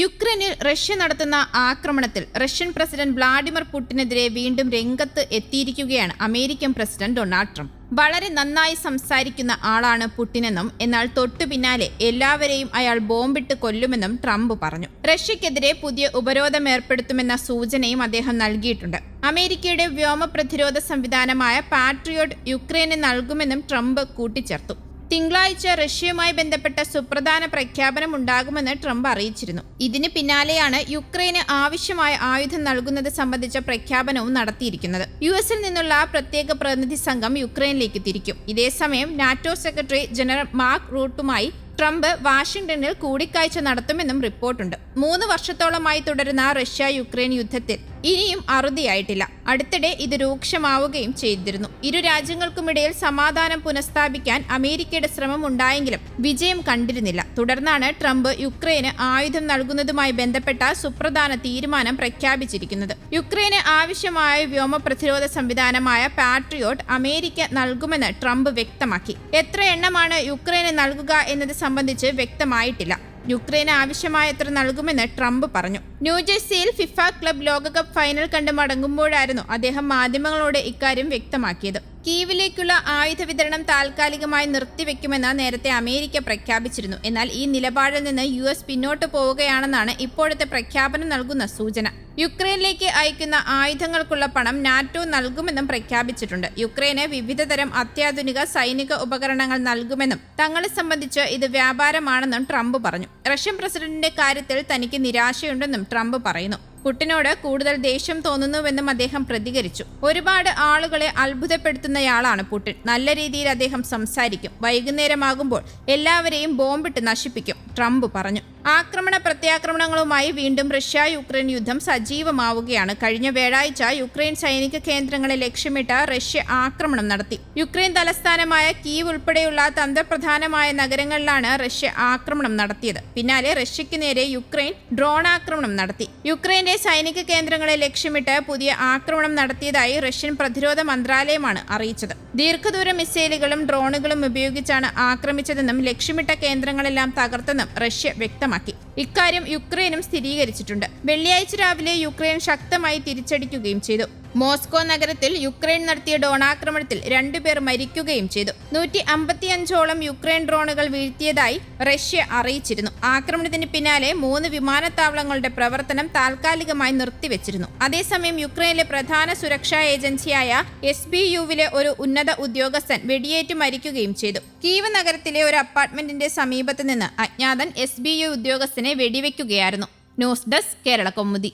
യുക്രൈനിൽ റഷ്യ നടത്തുന്ന ആക്രമണത്തിൽ റഷ്യൻ പ്രസിഡന്റ് വ്ളാഡിമിർ പുടിനെതിരെ വീണ്ടും രംഗത്ത് എത്തിയിരിക്കുകയാണ് അമേരിക്കൻ പ്രസിഡന്റ് ഡൊണാൾഡ് ട്രംപ്. വളരെ നന്നായി സംസാരിക്കുന്ന ആളാണ് പുടിനെന്നും എന്നാൽ തൊട്ടു പിന്നാലെ എല്ലാവരെയും അയാൾ ബോംബിട്ട് കൊല്ലുമെന്നും ട്രംപ് പറഞ്ഞു. റഷ്യക്കെതിരെ പുതിയ ഉപരോധം ഏർപ്പെടുത്തുമെന്ന സൂചനയും അദ്ദേഹം നൽകിയിട്ടുണ്ട്. അമേരിക്കയുടെ വ്യോമ പ്രതിരോധ സംവിധാനമായ പാട്രിയോട്ട് യുക്രൈന് നൽകുമെന്നും ട്രംപ് കൂട്ടിച്ചേർത്തു. തിങ്കളാഴ്ച റഷ്യയുമായി ബന്ധപ്പെട്ട സുപ്രധാന പ്രഖ്യാപനം ഉണ്ടാകുമെന്ന് ട്രംപ് അറിയിച്ചിരുന്നു. ഇതിന് പിന്നാലെയാണ് യുക്രൈന് ആവശ്യമായ ആയുധം നൽകുന്നത് സംബന്ധിച്ച പ്രഖ്യാപനവും നടത്തിയിരിക്കുന്നത്. യു എസിൽ നിന്നുള്ള പ്രത്യേക പ്രതിനിധി സംഘം യുക്രൈനിലേക്ക് തിരിക്കും. ഇതേസമയം നാറ്റോ സെക്രട്ടറി ജനറൽ മാർക്ക് റൂട്ടുമായി ട്രംപ് വാഷിംഗ്ടണിൽ കൂടിക്കാഴ്ച നടത്തുമെന്നും റിപ്പോർട്ടുണ്ട്. മൂന്ന് വർഷത്തോളമായി തുടരുന്ന റഷ്യ യുക്രൈൻ യുദ്ധത്തിൽ ഇനിയും അറുതിയായിട്ടില്ല. അടുത്തിടെ ഇത് രൂക്ഷമാവുകയും ചെയ്തിരുന്നു. ഇരു രാജ്യങ്ങൾക്കുമിടയിൽ സമാധാനം പുനഃസ്ഥാപിക്കാൻ അമേരിക്കയുടെ ശ്രമം ഉണ്ടായെങ്കിലും വിജയം കണ്ടിരുന്നില്ല. തുടർന്നാണ് ട്രംപ് യുക്രൈന് ആയുധം നൽകുന്നതുമായി ബന്ധപ്പെട്ട സുപ്രധാന തീരുമാനം പ്രഖ്യാപിച്ചിരിക്കുന്നത്. യുക്രൈന് ആവശ്യമായ വ്യോമ പ്രതിരോധ സംവിധാനമായ പാട്രിയോട്ട് അമേരിക്ക നൽകുമെന്ന് ട്രംപ് വ്യക്തമാക്കി. എത്ര എണ്ണമാണ് യുക്രൈന് നൽകുക എന്നത് സംബന്ധിച്ച് വ്യക്തമായിട്ടില്ല. യുക്രൈന് ആവശ്യമായത്ര നൽകുമെന്ന് ട്രംപ് പറഞ്ഞു. ന്യൂജേഴ്സിയിൽ ഫിഫ ക്ലബ് ലോകകപ്പ് ഫൈനൽ കണ്ട് മടങ്ങുമ്പോഴായിരുന്നു അദ്ദേഹം മാധ്യമങ്ങളോട് ഇക്കാര്യം വ്യക്തമാക്കിയത്. കീവിലേക്കുള്ള ആയുധ വിതരണം താൽക്കാലികമായി നിർത്തിവെക്കുമെന്ന് നേരത്തെ അമേരിക്ക പ്രഖ്യാപിച്ചിരുന്നു. എന്നാൽ ഈ നിലപാടിൽ നിന്ന് യു എസ് പിന്നോട്ട് പോവുകയാണെന്നാണ് ഇപ്പോഴത്തെ പ്രഖ്യാപനം നൽകുന്ന സൂചന. യുക്രൈനിലേക്ക് അയക്കുന്ന ആയുധങ്ങൾക്കുള്ള പണം നാറ്റോ നൽകുമെന്നും പ്രഖ്യാപിച്ചിട്ടുണ്ട്. യുക്രൈന് വിവിധതരം അത്യാധുനിക സൈനിക ഉപകരണങ്ങൾ നൽകുമെന്നും തങ്ങളെ സംബന്ധിച്ച് ഇത് വ്യാപാരമാണെന്നും ട്രംപ് പറഞ്ഞു. റഷ്യൻ പ്രസിഡന്റിന്റെ കാര്യത്തിൽ തനിക്ക് നിരാശയുണ്ടെന്നും ട്രംപ് പറയുന്നു. പുട്ടിനോട് കൂടുതൽ ദേഷ്യം തോന്നുന്നുവെന്നും അദ്ദേഹം പ്രതികരിച്ചു. ഒരുപാട് ആളുകളെ അത്ഭുതപ്പെടുത്തുന്നയാളാണ് പുട്ടിൻ. നല്ല രീതിയിൽ അദ്ദേഹം സംസാരിക്കും. വൈകുന്നേരമാകുമ്പോൾ എല്ലാവരെയും ബോംബിട്ട് നശിപ്പിക്കും ട്രംപ് പറഞ്ഞു. ആക്രമണ പ്രത്യാക്രമണങ്ങളുമായി വീണ്ടും റഷ്യ യുക്രൈൻ യുദ്ധം സജീവമാവുകയാണ്. കഴിഞ്ഞ വ്യാഴാഴ്ച യുക്രൈൻ സൈനിക കേന്ദ്രങ്ങളെ ലക്ഷ്യമിട്ട് റഷ്യ ആക്രമണം നടത്തി. യുക്രൈൻ തലസ്ഥാനമായ കീവ് ഉൾപ്പെടെയുള്ള തന്ത്രപ്രധാനമായ നഗരങ്ങളിലാണ് റഷ്യ ആക്രമണം നടത്തിയത്. പിന്നാലെ റഷ്യയ്ക്ക് നേരെ യുക്രൈൻ ഡ്രോൺ ആക്രമണം നടത്തി. യുക്രൈന്റെ സൈനിക കേന്ദ്രങ്ങളെ ലക്ഷ്യമിട്ട് പുതിയ ആക്രമണം നടത്തിയതായി റഷ്യൻ പ്രതിരോധ മന്ത്രാലയമാണ് അറിയിച്ചത്. ദീർഘദൂര മിസൈലുകളും ഡ്രോണുകളും ഉപയോഗിച്ചാണ് ആക്രമിച്ചതെന്നും ലക്ഷ്യമിട്ട കേന്ദ്രങ്ങളെല്ലാം തകർത്തെന്നും റഷ്യ വ്യക്തമാക്കി. ഇക്കാര്യം യുക്രൈനും സ്ഥിരീകരിച്ചിട്ടുണ്ട്. വെള്ളിയാഴ്ച രാവിലെ യുക്രൈൻ ശക്തമായി തിരിച്ചടിക്കുകയും ചെയ്തു. മോസ്കോ നഗരത്തിൽ യുക്രൈൻ നടത്തിയ ഡ്രോണാക്രമണത്തിൽ രണ്ടുപേർ മരിക്കുകയും ചെയ്തു. നൂറ്റി അമ്പത്തിയഞ്ചോളം യുക്രൈൻ ഡ്രോണുകൾ വീഴ്ത്തിയതായി റഷ്യ അറിയിച്ചിരുന്നു. ആക്രമണത്തിന് പിന്നാലെ മൂന്ന് വിമാനത്താവളങ്ങളുടെ പ്രവർത്തനം താൽക്കാലികമായി നിർത്തിവെച്ചിരുന്നു. അതേസമയം യുക്രൈനിലെ പ്രധാന സുരക്ഷാ ഏജൻസിയായ എസ് ബി യുവിലെ ഒരു ഉന്നത ഉദ്യോഗസ്ഥൻ വെടിയേറ്റ് മരിക്കുകയും ചെയ്തു. കീവ് നഗരത്തിലെ ഒരു അപ്പാർട്ട്മെന്റിന്റെ സമീപത്ത് നിന്ന് അജ്ഞാതൻ എസ് ബി യു ഉദ്യോഗസ്ഥനെ വെടിവെക്കുകയായിരുന്നു. News desk Kerala Kaumudi.